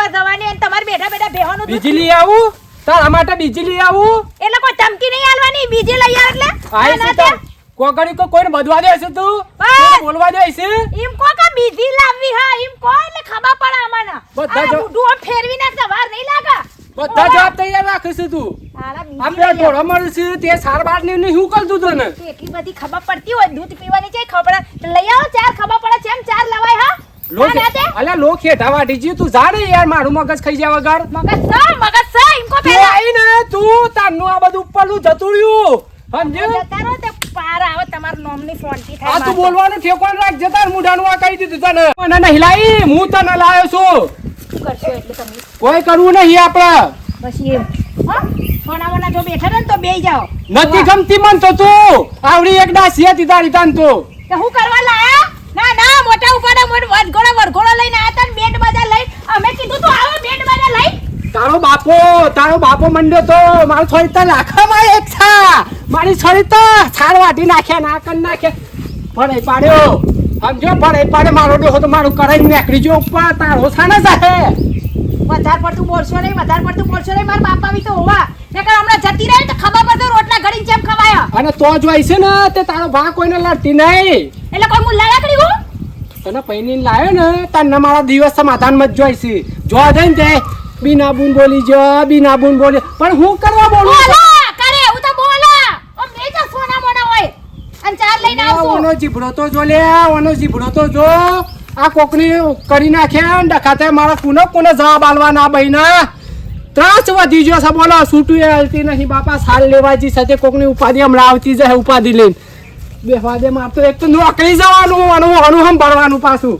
લેવા જવાની અને તમારે બેઠા બેઠા બેહવાનું બીજી લઈ આવું? તારા માટે બીજી લઈ આવું? એટલે કોઈ ધમકી નહીં આલવાની બીજી લઈ આવ એટલે. કોકડી કો કોઈને બધવા દે છે તું બોલવા દે છે એમ કો કે બીજી લાવવી હા એમ કો એટલે ખબર પડે અમને બધા જો- બુઢું ફેરવી ના સવાર નહીં લાગા. બધા જવાબ તૈયાર રાખીશું તું. આપણે. ઢોળો મળી છે તે સાર બાર ને શું કરતું તને? એટલી બધી ખબર પડતી હોય દૂધ પીવાની છે ખબર લઈ આવો ચાર ખબર પડે છે એમ ચાર લવાય હા? લોક ના, ના તે? અલ્યા લોક હેઠા વાટી જી તું જા યાર મારું મગજ ખાઈ જાય વગર. મગજ સ મગજ સ એમ પેલા આઈ ને તું તારનું આ બધું ઉપરનું જતું રહ્યું. સમજ્યો? જતા તે પાર આવે તમારું નામની ફોનથી થાય આ તું બોલવાનું ઠેકવાનું રાખજે? તાર મુઢાનું આ કહી દીધું તને. મને નહીં લાવી હું તને લાવ્યો છું. શું કરશો એટલે તમે? કોઈ કરવું નહીં આપણે બસ એમ. હા જો બેઠા ને તો બે જાઓ. નથી ગમતી મન તો તું. આવડી એક દાસી હતી તારી તાન તો. તો હું કરવા લાયા? ના ના મોટા ઉપાડા મોટ વડઘોડો વડઘોડો લઈને આતા ને બેટ બાજા લઈ. અમે કીધું તું આવો બેટ બાજા લઈ. તારો બાપો તારો બાપો મંડ્યો તો મારો છોરી તો લાખામાં એક છા મારી છોરી તો છાળ વાટી નાખ્યા ના કર નાખ્યા. ભણે પાડ્યો. સમજો ભણે પાડે. મારો ડોહો તો મારું કરાઈ નીકળી જો ઉપર તારો છાને સાહે વધારે પડતું બોલશો નહીં વધારે પડતું બોલશો નહીં. મારા બાપા બી તો હોવા. નકર હમણાં જતી રહે તો ખબર પડતો રોટલા ઘડીને જેમ ખવાય. અને તો જ હોય છે ને તે તારો ભા કોઈને લડતી નહીં. એટલે કોઈ મુલ્લા લાકડી હું? તને પૈની લાવ્યો ને તને મારા દિવસ સમાધાનમાં જ જોઈશે જોવા જો દે ને તે બીના બુન બોલી જો બીના બુન બોલી. પણ હું કરવા બોલું કરે હું તો બોલા. ઓ મે તો સોના મોના હોય. અને ચાર લઈને આવશું. ઓનો જીભડો તો જો લે ઓનો જીભડો તો જો. આ કોકની કરી નાખે ને ડખાતે મારા કુનો કુનો જવાબ આલવા ના બહેના. ત્રાસ વધી ગયો છે બોલો. છૂટું એ હાલતી નહીં બાપા. સાલ લેવા જી સાથે કોકની ઉપાધિ હમણાં આવતી જાય ઉપાધિ લઈને. બેહવા દે માર તો એક તો નોકરી જવાનું, આનું આનું ભરવાનું પાછું.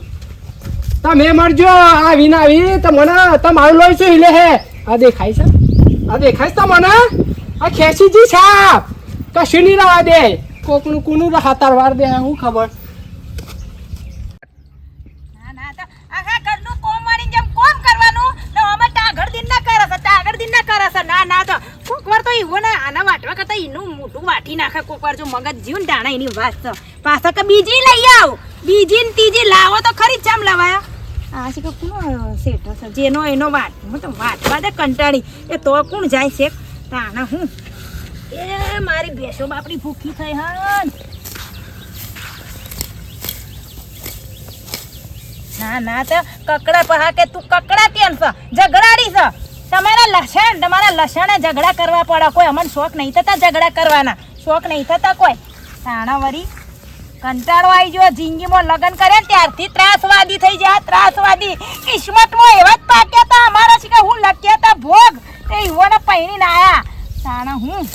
તમે મરજો આ વિના આવી, તો મને તમારું લઈ છું લે હે? આ દેખાય છે? આ દેખાય છે મને આ ખેંચીજી છાપ કશું નહીં રવા દે. કોકનું કુનું હાતાર વાર દે, હું ખબર. ના ના, તો ના તો ઈવો ને આના વાટવા કરતા ઈનું મોટું વાટી નાખે, કોક વાર જો મગજ જીવ ને ટાણા એની વાત પાછા કે બીજી લઈ આવ. બીજી ને ત્રીજી લાવો તો ખરી ચમ લવાયા. આ છે કે કોણ સેટ છે જેનો એનો વાટ હું તો વાટવા દે કંટાળી. એ તો કોણ જાય છે તાણા હું? એ મારી ભેંસો બાપડી ભૂખી થઈ હન. ના ના, તો કકડા પહા કે તું કકડા કેમ છે. ઝઘડાડી છે. તમારા લસણ, તમારા લસણે ઝઘડા કરવા પડે. કોઈ અમને શોખ નહીં થતા ઝઘડા કરવાના. શોખ નહીં થતા કોઈ. તાણા વરી કંટાળો આવી ગયો. જિંદગીમાં લગ્ન કરે ને ત્યારથી ત્રાસવાદી થઈ જાય ત્રાસવાદી. કિસ્મતમાં એવા જ પાક્યા હતા. અમારા કે હું લખ્યા હતા. ભોગ. તે ઈવોને પહેરીને આયા. તાણા હું?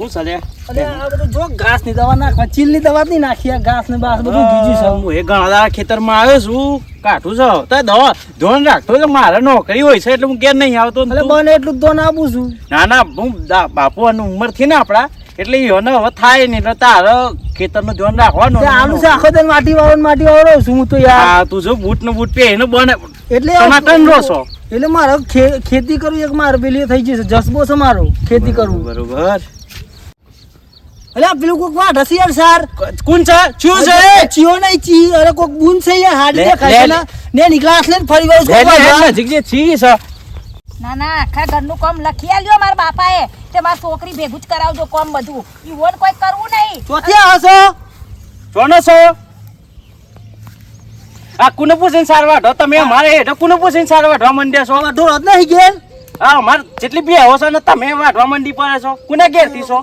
શું ચાલે? અરે આ બધું જો ઘાસની દવા નાખવા ચીલની દવા નહીં નાખી ઘાસ ને બાસ બધું છે. હું એ ઘણા દાડા ખેતરમાં આવ્યો છું. કાઠું છો. તો દવા ધોન રાખતો એટલે મારે નોકરી હોય છે એટલે હું ઘેર નહીં આવતો એટલે બને એટલું દોન આપું છું. ના ના હું બાપુ અને ઉંમરથી ને આપડા એટલે યોને હવે થાય નહીં એટલે ખેતરનું ધ્યાન રાખવાનું. આલુ છે આખો દિન માટી વાળો માટી વાળો છું હું તો યાર. તું જો બૂટ ને બૂટ પહેરીને બને. એટલે ત્રણ છો એટલે મારે ખેતી કરવી એક મારે પેલી થઈ જશે જસબો છે મારો ખેતી કરવું. બરોબર. આ પેલું કોક વાટ હશે યાર સાર. કોણ છે? ચિયો છે? અરે ચીયો નહીં ચી. અરે કોક બૂન છે યાર હાડી છે લે, ને નીકળાસ લઈને ફરી વળું કોક જીગજે છી છે? ના ના આખા ઘરનું કામ લખી આલ્યો મારા બાપાએ તે મારી છોકરી ભેગું જ કરાવજો કામ બધું. ઈવોને કોઈ કરવું નહીં. ચોથી હશો? જોનો છો? આ કુને પૂછીને સાર તમે અમારે હેઠળ કુને પૂછીને સાર મંડ્યા છો. ઢોળ જ નહીં ગેર હા મારે જેટલી બી હોશો છો ને તમે વાઢવા મંડી પડે છો. કુને ઘેરથી છો?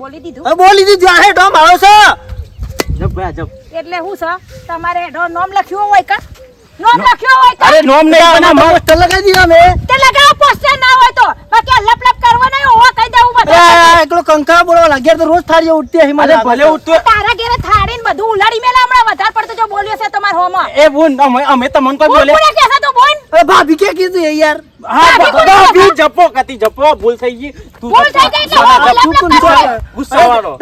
બોલી દીધું? હવે બોલી દીધું આ હેડો મારો છે. જબ ભાઈ જબ એટલે હું છે તમારે હેડો નોમ લખ્યું હોય કા? નોમ લખ્યું હોય કા અરે નોમ નહીં આના પોસ્ટર લગાવી દીધા મે તે લગાવ પોસ્ટર ના હોય તો. બાકી લપ લપ કરવો નહીં હોવા કહી દેવું બધા એકલો કંકા બોલવા લાગ્યા તો રોજ થાળી ઉઠતી હે મને ભલે ઉઠતો તારા ઘરે થાળીને બધું ઉલાડી મેલા હમણાં. વધારે પડતો જો બોલ્યો છે તમાર હોમાં. એ બોન અમે અમે તમને કોઈ બોલે? બોલે કોને તો બોન અરે ભાભી કે કીધું એ યાર? હા ભાભી? જપો કતી જપો ભૂલ થઈ ગઈ. તું ભૂલ થઈ ગઈ એટલે તું લપ કરે. ગુસ્સાવાળો.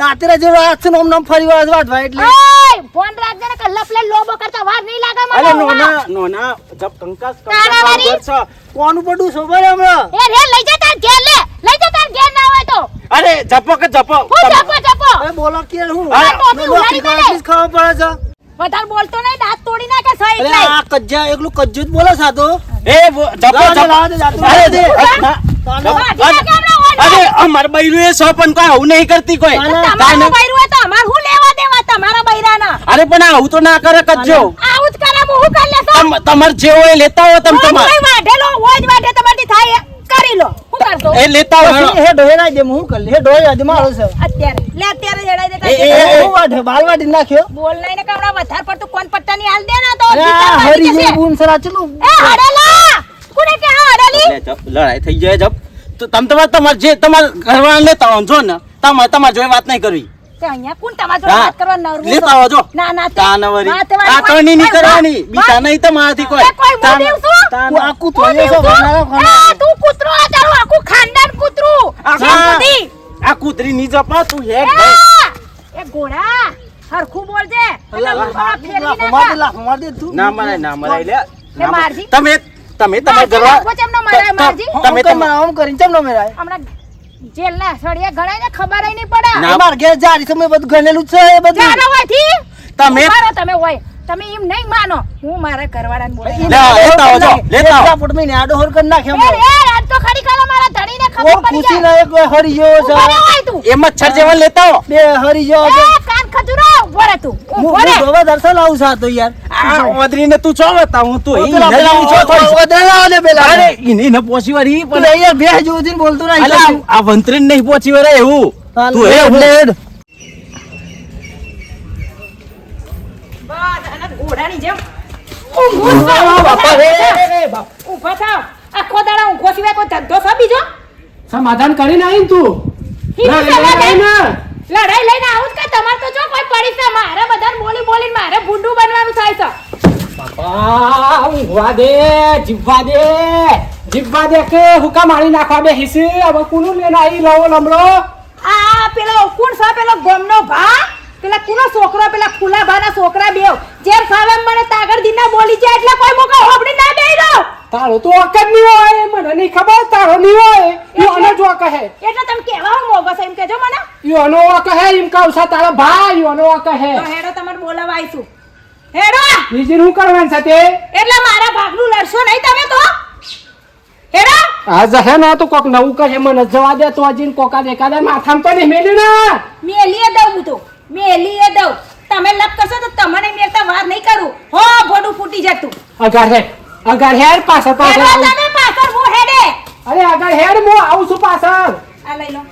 જેવો હાથ છે નામ ફરી વાર ભાઈ એટલે. ફોન રાખજે ને કે લપ લોબો કરતા વાર નહીં લાગે મને અરે નોના નોના જબ કંકાસ કંકાસ વાળી? ઘર પડું સોબર હે હમણાં? એ રે લઈ જા તાર ઘેર લે. લઈ જા તાર ઘેર ના હોય તો. અરે જપો કે જપો? હું જપો જપો. અરે બોલો કે હું? આ ટોપી ઉડાડી દે. ખબર પડે છે. વધારે બોલતો નહીં દાંત તોડી નાખે સહી અરે આ કજ્જા એકલું કજ્જુ જ બોલે છે એ જપો, જપો. અરે, દે. અરે. અરે અમાર બૈરું એ સો પણ કોઈ આવું નહીં કરતી કોઈ. તમારું બૈરું હોય તો અમાર શું લેવા દેવા તમારા બૈરાના? અરે પણ આવું તો ના કરે કજ્જો. આવું જ કરે હું કરી લેશો? તમાર જે હોય એ લેતા હો તમ તમાર. કોઈ વાઢેલો હોય જ વાઢે તમારી થાય એ. કરશો એ લેતા હો હે ડોહે ના દે હું કર લે. હે ડોહે દે મારો છે. અત્યારે. લે અત્યારે જડાઈ દે કાંઈ. હું વાઢે બાલ વાઢી નાખ્યો? બોલ નઈ ને કે હમણાં વધારે પડતું કોણ પટ્ટાની હાલ દે ને તો હરી જે બૂન સરા ચલો? એ હડેલા! કોને કે હા હડેલી? લડાઈ થઈ જાય જપ. તો તમ તમાર તમાર જે તમાર ઘરવાળા લેતા હો જો ને. તમાર તમાર જોઈ વાત નહીં કરવી. તે અહીંયા? કોણ તમારા જોડે વાત કરવા નરવું લેતા આવો જો. ના ના તાનવરી. આ કોઈ- કણી નહીં કરવાની. બીજા નહીં તમારાથી કોઈ. કોઈ તાન- મોટી શું? તાન- હું આખું હું તોડ્યો છો? દિવસો- બનાવો તું કૂતરો આ તારું આખું ખાનદાન કૂતરું. આ છે હા. કૂતરી ની જપા તું એ, એ ઘોડા હરખું બોલજે હું તું. ના મરાય ના મરાય લે ના. તમે તમે તમારા ન ત- ત- મારજી? તમે કરીને, આમ કરીને ચમ ન મેરાય? હમણાં જેલના સળિયા ગણાય ને ખબર નહીં પડે. ના. માર ઘેર જારી છે, બધું ગણેલું છે એ બધું. જારો હોયથી તમે મારો તમે હોય. તમે એમ નહીં માનો. હું મારા ઘરવાળાને બોલાવી લે, લેતા આવો, લેતા આવો. પોટ મહિને આડો હોર કરી નાખે એ. આજ તો ખરી ખરો મારા ધણીને ખબર પડી ખુશી જાય. ના એક હરી ગયો છે. એમ જ છર મચ્છર જેવા લેતા હો બે હરી ગયો કાન ખજુરો ઊભો રહે તું. હું ઊભો રહે. દર્શન આવું છું તો યાર. ઓદરીને તું ચો બતાવું તું ઓ ઈ પેલા- નજર પેલા ઊંચો થોડી છે. વધારે લાવો ને પેલા. અરે ઈને ઈને પોચી વાળી પણ પેલા બે જેવું થઈને બોલતું અલા, આ વંતરીને નહીં પોચી વળે એવું. તું હે હેડ, હું. હેડ. ઘોડાની જેમ. બાપા રે રે ઊભા થાવ આખો દાડા ઊંઘો સિવાય કોઈ ધંધો છે બીજો? સમાધાન કરીને આવીને તું. લડાઈ લઈને. આવું કે તમારે તો જો કોઈ પડી છે મારે બધાને બોલી બોલીને મારે ભૂંડું બનવાનું થાય છે. બાપા ઊંઘવા દે જીવવા દે જીવવા દે કે હુકા મારી નાખવા બે હિસી? હવે કોનું લઈને આવી લવો લમડો? આ પેલો કોણ છે? પેલો ગોમનો ભા? પેલા કુનો છોકરો પેલા ખુલા ભાના છોકરા બેવ. જેમ ફાવે મને તાગર દીના બોલી જાય એટલે કોઈ મોકો હોબડી ના બેઈ દો તારો તો અકડ નહીં હોય મને નહીં ખબર તારો નહીં હોય. યોનો જો કહે એટલે તમે કેવા હું મોગો એમ કેજો મને. યોનો કહે એમ કહું છું તારો ભાઈ યોનો કહે તો હેડો તમારે બોલાવા આવીશું. હેડો! બીજી શું કરવાનું છે તે? એટલે મારા ભાગનું લડશો નહીં તમે તો. હેડો! આ જહે ના તો કોક નવું કહે મને જવા દે તો હજી કોકા દેખાડે માથામાં તો નહીં મેલી ના. મેલીએ દઉં હું તો. મેલીએ દઉં. તમે લપ કરશો તો તમને મેરતા વાત નહીં કરું. હો ભોડું ફૂટી જતું અગાર હે અગાર હેર પાછળ પાછળ હેડો. તમે પાછળ હું હેડે. અરે અગાર હેર હું આવું છું પાછળ. આ લઈ લો.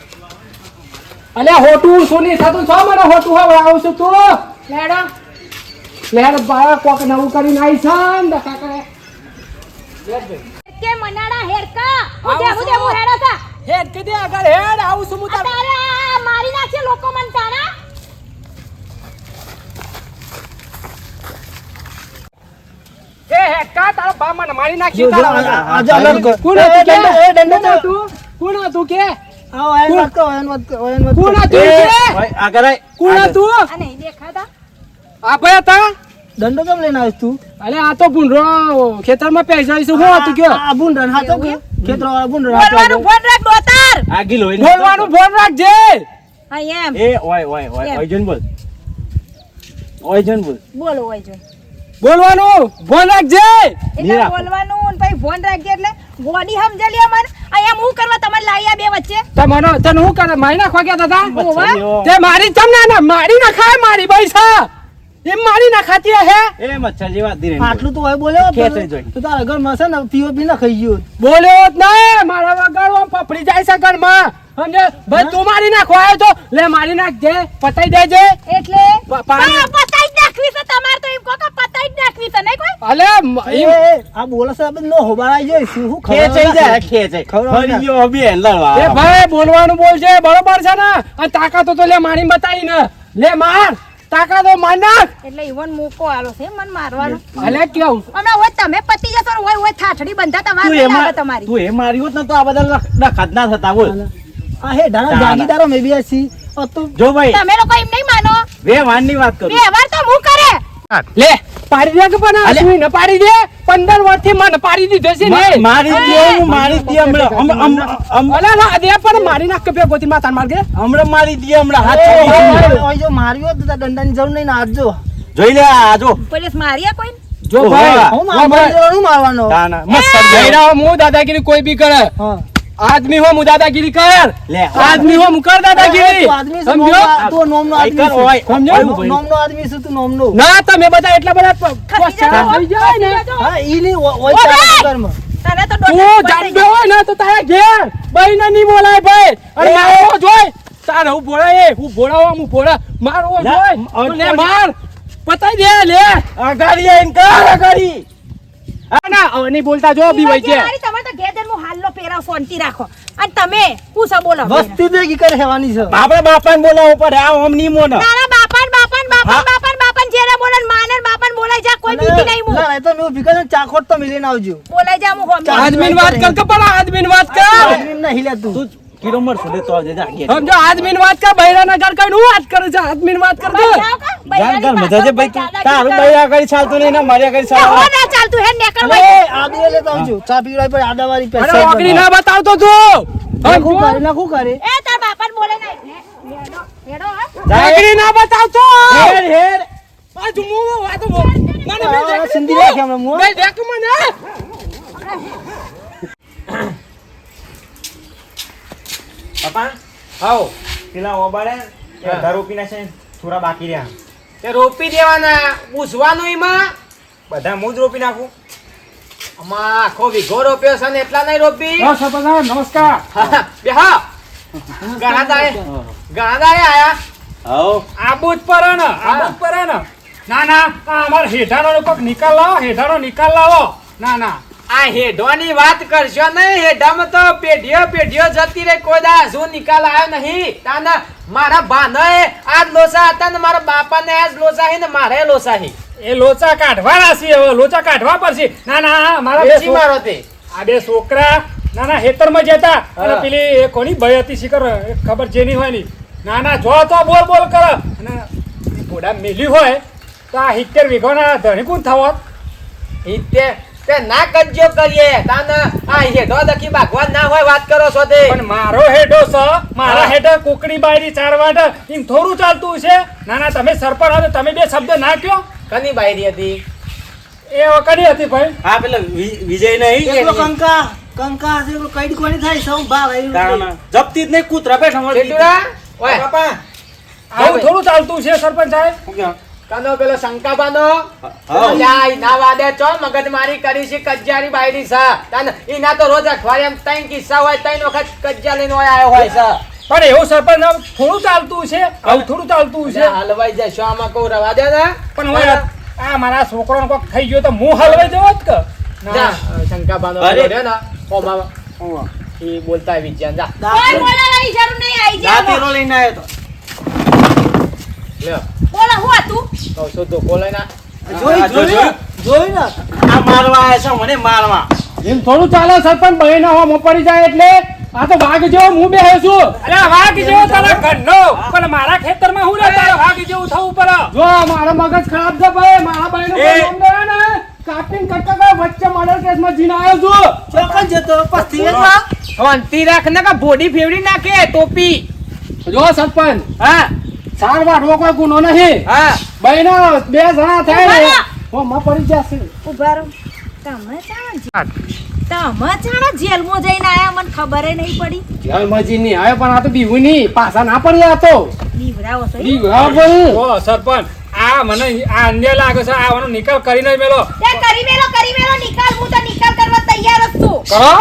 અલે હોટું સોની થતું છો મને હોટું હવે આવું છું તું? હેડો લહેર બાળક કોક નવું કરીને આવી છે ને દખા કરે. કે મનાડા હેરકા હું દે હું દે હું હેડો તા. હેડ કે દે અગાર હેડ આવું છું હું તારે આ મારી નાખશે લોકો મન તારા એ હેડ કા તારો બા મને મારી જો, તારા આ- આ- વગર. આ અલગ કોણ હતું કે? દંડો, એ, કોણ હતું? કે? કેમ લઈને આવીશ તું? અરે આ તો ભૂંડરો ખેતરમાં પહેરી છે હું હતું કયો આ ભૂંડણ હાથો કે? ખેતર વાળા ભૂંડર બોલવાનું ફોન રાખ દોતાર. આગી લોહી બોલવાનું ફોન રાખજે. હા એમ. એ ઓય ઓય ઓય ઓય જન બોલ. ઓય જન બોલ. બોલો જો બોલવાનું ફોન રાખજે. એટલે બોલવાનું ને પછી ફોન રાખજે એટલે ગોડી સમજે લે અમાર અહીંયા હું કરવા તમારે લાયા બે વચ્ચે? તે મને તને હું કરે મારી નાખવા ગયા દાદા તે? મારી તમને ના મારી નાખાય મારી પૈસા એમ મારી નાખાતી હે. એ મચ્છર જેવા ધીરે આટલું તો હોય બોલ્યો ખેંચાઈ જોઈ. તો તારા ઘરમાં છે ને પીઓપી ના ખાઈ ગયું. બોલ્યો જ ના મારા વગર આમ પપડી જાય છે ઘરમાં. સમજે ભાઈ તું મારી નાખવા આવ્યો તો લે મારી નાખજે પતાઈ દેજે. એટલે? પા- પતાઈ નાખવી છે તમારે. તો એમ કહો કે પતાઈ જ નાખવી છે કોઈ? અલે મ- એ, એમ- એ, આ બોલે આપણે નો હોબાળાઈ જોઈ શું શું ખબર ખેંચાઈ જાય નથી. ખેંચાઈ. ખવડાવી ગયો બેન લડવા. એ ભાઈ બોલવાનું બોલજે બરોબર છે ને? અને તાકાતો તો લે મારી બતાવી ને લે માર તાકાતો માર નાખ. એટલે ઈવન મૂકો આલો છે મન મારવાનો. અલે કેવું? હમણાં હોય તમે પતી જશો હોય હોય થાઠડી બંધાતા વાર તું નહીં એમાં લાગે તમારી. તું એ મારી હોત ને તો આ બધા ડખત ના થતા હોય. આ હે. જાગીદારો મેં બી હસી જો ભાઈ તમે લોકો એમ નહીં માનો. બે વાનની વાત કરો વ્યવહાર તો હું કરે? લે પાડી દે કે પણ આ અલે. પાડી દે. પંદર વર્ષથી મને પાડી દીધો છે ને. મારી દે હું મારી દે હમણાં. હમ- હમ- હમ- અલા ના દે પણ મારી નાખ કે ગોતી માતા માર કે હમણાં મારી દે હમણાં. હાથ ઓય, માર્યો તો દંડાની જરૂર નહીં ને આજો જોઈ લે આ જો. પોલીસ માર્યા કોઈ જો. ભાઈ. હું મારવાનો મારવાનો. ના, ના, મસ્ત જઈ રહ્યો હું દાદાગીરી કોઈ બી કરે. હા. આદમી હો હું દાદાગીરી કર. લે આદમી હો હું કર દાદાગીરી તું આદમી છે, સમજો? તો નોમનો આદમી હોય, છે. સમજો? હોય. નોમનો આદમી છે તું નોમનો. ના તમે બધા એટલા બધા થઈ જાય ને. હા ઈ ની! ચાલે કરમાં તને તો જાણતો હોય ને તો તારા ઘેર. બઈને ની બોલાય ભાઈ. અને એ. મારો જોઈ. તારે હું ભોળા એ હું ભોળા હું ભોળા. મારો જોય લે માર. પતાઈ દે લે. અગાડી આઈને કર અગાડી. ના નહીં બોલતા જો બી વઈ છે મારી હું શાંતિ રાખો. અને તમે હું શું બોલો વસ્તી ભેગી કરે હેવાની છે. બાપા બાપાને બોલાવવું પડે આ ઓમની મોને. તારા બાપાન બાપાન બાપાન હા. બાપાન જેરા બોલે ને માને ને બોલાય જા કોઈ બીતી નહીં હું. ના, તો મેં ભીખા ને ચાખોટ તો મિલીને આવજો. બોલાય જા હું હોમ આદમીન વાત કર કે પણ આદમીન વાત કર. આદમી નહીં લે તું. તું કિલો મરસો લે તો આવજે જા. સમજો આદમીન વાત કર બૈરાના ઘર કઈ હું વાત કરું છું આદમીન વાત કર દે જાન ઘર મજા છે ભાઈ તારું બૈરા આગળ ચાલતું નહીં ના મારી આગળ હો ચાલતું ના ચાલતું હે નેકર અલે, આદુ લેતા આવજો. ચા પીવડાવી પડે આડાવાળી અરે પેશાબ ઓકરી ના. બતાવતો તું. સમજો? કરે નાખું કરે? એ તાર બાપાન બોલે નહીં લે, હેડો હેડો હા. ઓકરી ના બતાવતો. હેર હેર આ જુમો વાતો બો મને બે આ દેખ સિંધી રાખે હમણાં મું. બે દેખ મને. પપ્પા આવો. પેલા ઓબાળે હા. ઘર ઉપીને છે થોડા બાકી રહ્યા. તે રોપી દેવાના પૂછવાનું એમાં. બધા હું જ રોપી નાખું? અમાર આખો વીઘો રોપ્યો છે ને એટલા નહીં રોપી? નમસ્કાર. બે હા ઘણા દાડે ઘણા દાડે આયા. હવ આબુજ પર ને આબુજ પર ને. ના ના આ અમાર હેઠાનો કોક નિકાલ લાવો હેઠાનો નિકાલ લાવો. ના ના. આ હેઢોની વાત કરશો નહીં હેઢામાં તો પેઢીઓ પેઢીઓ જતી રહી કોઈ દા શું નિકાલ આવ્યો નહીં. તાના મારા ભાનોએ આજ લોસા હતા ને મારા બાપાને આજ લોસા હી ને મારે લોસા હી એ લોચા કાઢવા રાશી હવે લોચા કાઢવા પડશે. ના ના મારા પછી મારો. તે આ બે છોકરા ના ના હેતરમાં જતા અને પેલી એ કોની ભય હતી શીખર ખબર જેની હોયની ના ના જો તો બોલ બોલ કર. અને ઘોડા મેલી હોય તો આ હિત્તેર વીઘોના ધણી કોણ થવત હિત્તેર તે ના કજ્જો કરીએ. તાના આ હેઢો દખી ભાગવાન ના હોય વાત કરો છો તે. પણ મારો હેડો છે મારા. હેડો કુકડી બાયરી ચાર વાટ એમ થોડું ચાલતું છે ના ના તમે સરપંચ હતો તમે બે શબ્દ ના કયો. કની બાયરી હતી? એ વખતે હતી ભાઈ? હા પેલા વિજય નહીં એટલો કંકા કંકા હશે એટલો કઈડ કોની થાય? સૌ ભાવ આવ્યું જપતી જ નહીં કૂતરા બેઠા મળતી. ટેટુરા ઓય. બાપા. આવું થોડું ચાલતું છે સરપંચ સાહેબ? શું કનો પેલો શંકાબાનો જાય ના વાદે ચો મગજ મારી કરી છે કજ્જાની બાયરી સા તાન ઈના તો રોજ અઠવાડિયામાં ત્રણ કિસ્સા હોય ત્રણ વખત કજ્જા લઈને ઓય આયો હોય છે. પણ એવું સરપંચ આમ થોડું ચાલતું છે આવું થોડું ચાલતું છે. હલવાઈ જાય શું આમાં કહું રવા દે પણ હું આ મારા છોકરાનો કોક થઈ ગયો તો હું હલવાઈ જવો જ કે? શંકા બાંધો અરે. ને. ઈ બોલતા જા. કોઈ બોલાવાની જરૂર નહીં આઈ જા લઈને આવ્યો તો. લ્યો. બોલો હું હતું કહું છું તો બોલે ના. જોઈ આ જો- જોઈ જોઈ ને? આ મારવા આવ્યા છે મને મારવા. એમ થોડું ચાલે સરપંચ બહેનો હોમ પડી જાય એટલે. આ તો વાઘ જેવો હું બે છું. અરે વાઘ જેવો તારા ઘરનો. પણ મારા ખેતરમાં હું રે તારા વાઘ જેવું થવું પડે. જો મારો મગજ ખરાબ છે ભાઈ. મારા એ. નામ દેવા ને. કાપીને કટકા વચ્ચે મર્ડર કેસમાં જીને આવ્યો છું. ચોકન જતો પસ્તી વેચવા શાંતિ રાખ ને કે બોડી ફેવડી નાખે ટોપી. જો સરપંચ. હા. સાર વાટવો કોઈ ગુનો નહીં. હા. બહેનો બે જણા થાય ને ઓ માં પડી જશે ઉભારો તમે ચાણા તમે ચાણા જેલમાં જઈને આયા મને ખબર નહીં પડી. જલમજી જઈને આવ્યો પણ આ તો બીવું નહીં પાછા ના પડી આ તો. બીવરાવો છો બીવરાવો બીવા ઓ સરપંચ આ મને આ અન્ય લાગે છે આવાનો નિકાલ કરીને મેલો. તે કરી મેલો કરી મેલો નિકાલ હું તો નિકાલ કરવા તૈયાર જ છું. કરો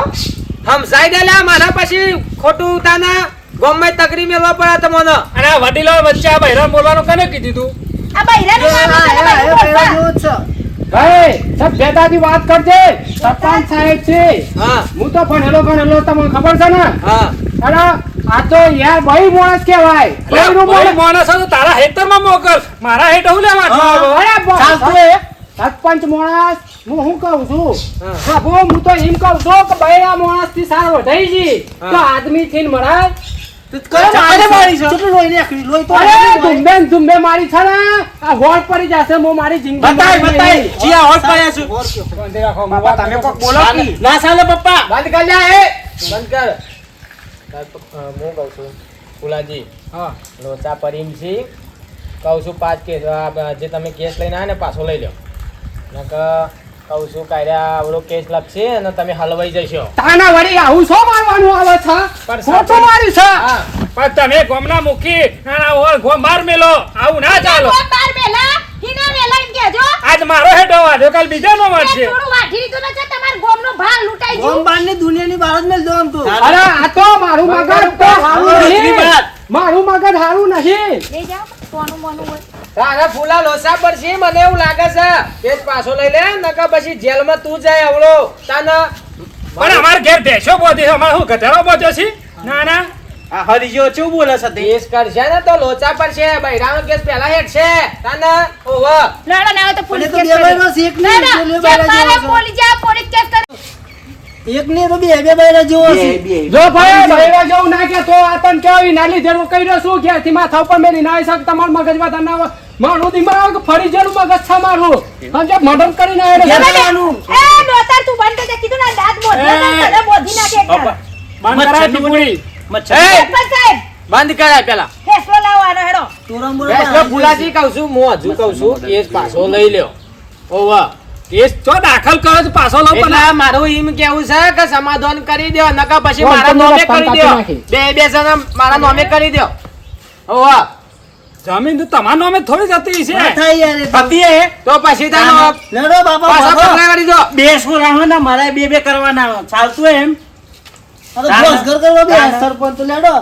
હમસાઈ દેલા મારા પછી ખોટું તાના ગમે તકરી મેળવા પડે તમને. અને આ વડીલો વચ્ચે આ બહેરામ બોલવાનું કને કીધું તું? આ બૈરાનું કામ છે, ભાઈ સભ્યતાથી વાત કરજે. સરપંચ સાહેબ છે. હું. તો ભણેલો ભણેલો તમને ખબર છે ને? અરે આ તો યાર ભાઈ માણસ કહેવાય. માણસ. તારા હેતરમાં મોકલ. મારા હેઠ હું લેવા સરપંચ માણસ હું શું કહું છું? બાબુ હું તો એમ કહું છું કે બૈરા માણસથી સારો થઈ તો આદમી થી મળાય ચાલે મારી છે. કેટલું લોહી નીકળ્યું? લોહી તો અરે નીકળ્યું હોય. ધુમ્બે ને ધુમ્બે મારી છે ને? આ હોટ પડી જશે હું મારી જિંદગી બતાય બતાય. જીયા હોટ પડ્યા છું. ગોર કયો. બંધ રાખો બાપા તમે કોક બોલો કી. ના ચાલે પપ્પા. બંધ કર બંધ કર. તાર પ- અ, હું કહું છું. ફુલાજી હા. લોચા પરીમ છી. કહું છું પાંચ કેસ. જે તમે કેસ લઈને આવે ને પાછો લઈ લો નક કહું છું કાયરા આવડો કેસ લખશે અને તમે હલવાઈ જશો. તાના વળી આવું શું મારવાનું આવે છે? ખોટું માર્યું છે. પણ તમે ગોમના મૂકી નાના ઓર ગોમ માર મેલો આવું ના ચાલો. ગોમ માર મેલા હિના મેલા એમ કહેજો. આજ મારો હેડો વાંધો કાલ બીજો નો મારશે થોડું વાઢી ને છે તમાર ગોમનો ભાર લૂંટાઈ ગયો. ગોમ બહારની દુનિયાની બહાર જ મેલ દો આમ તો. અરે આ તો મારું મગજ તો હારું નહીં મારું મગજ હારું નહીં લઈ જાઓ કોનું મનું હોય. તારા ફૂલા લોસા પર છે મને એવું લાગે છે. કેસ પાછો લઈ લે નકા પછી જેલમાં તું જાય આવડો. તાના પણ અમાર ઘેર ભેસો બોધી છે અમારે શું ગધેડો બોધ્યો છે? ના ના. આ હરિજો ચેવું બોલે છે દેશ કરશે ને તો લોચા પર છે બૈરાનો કેસ પહેલા હેડ છે તાના ઓહો લડો ના તો પોલીસ કેસ ના ના. પોલીસ જા પોલીસ કેસ કરી. એક ને તો બે બે બાયના જેવો છે. જો ભાઈ ભૈરા જેવું ના કે તો આ તને કેવી નાલી કહી રહ્યો છું? કે થી માથા ઉપર મેલી ના શક? તમાર મગજમાં તને મારું દિમાગ ફરી જેનું મગજ છે મારું સમજે મર્ડર કરી ના. જવાનું. એ ડોતર તું બંધ કરી કીધું ના દાંત બોધવા તને બોધી નાખે બંધ કરાય ટીપુડી મચ્છર. બંધ કરાય પેલા. ફેસલો લાવવાનો હેડો. બેસલો બહાર ફુલાજી કહું છું હજુ કહું છું કેસ પાછો લઈ લ્યો. ઓવા. કેસ ચો દાખલ કરો તો પાછો લો પણ એટલે મારું એમ કેવું છે કે સમાધાન કરી દો નકા પછી મારા નોમે કરી દો બે બે જણા મારા નોમે કરી દો ઓહો જમીન તો તમારા નામે થોડી જતી છે. પતિએ તો પછી તાનો લડો બાપા પાછા ભાગો. પકડા દો. બે સોરાનો ને મારે બે બે કરવાના ચાલતું એમ? સરપંચ લડો.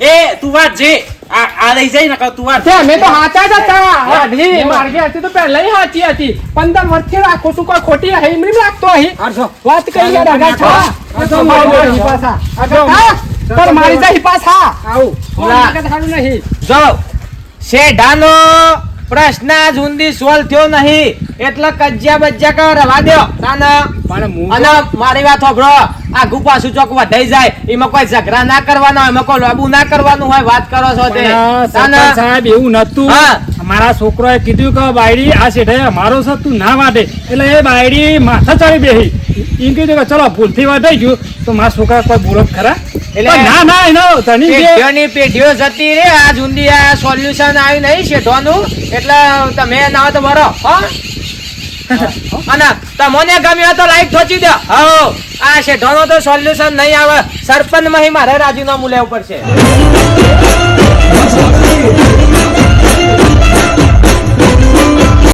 એ તું વાત જે. આ રહી જાય ને તું વાત. અમે તો હાચા જ હતા. માર્ગે હતી તો પહેલા હાચી હતી. પંદર વર્ષથી રાખું છું કોઈ ખોટી હિમ નહીં રાખતો અહીં વાત કરી યાર આગળ છા પાછા પણ મારી જાય પાછા. આવું. હારું નહીં. જો શેઢાનો પ્રશ્ન સુધી સોલ્વ થયો નહીં. એટલે કજ્યા બજ્યા કર રવા હું અને મારી વાત સાંભળો. આગુ પાછું ચોક વધાઈ જાય. એમાં કોઈ ઝઘડા ના કરવાના હોય એમાં કોઈ લાબુ ના કરવાનું હોય વાત કરો છો તે. સાહેબ એવું નતું. મારા છોકરોએ કીધું કે બાયડી આ શેઠે અમારો છે તું ના વાટે એટલે એ બાયડી માથા ચડી બેહી. એમ કીધું કે ચલો ભૂલથી વાટાઈ ગયું. તો મારા છોકરા કોઈ બોલો ખરા? એટલે- ના ના એનો ધણી પેઢીઓની પેઢીઓ જતી રે આ જુંદી આ સોલ્યુશન આવ્યું નહીં છે ધોનું એટલે તમે ના તો બરો હો? અને તમને ગમ્યો તો લાઈક ઠોચી દો. હો આ છે ધોનો તો સોલ્યુશન નહીં આવે. સરપંચ મહી મારે રાજીનામું લેવું પડશે.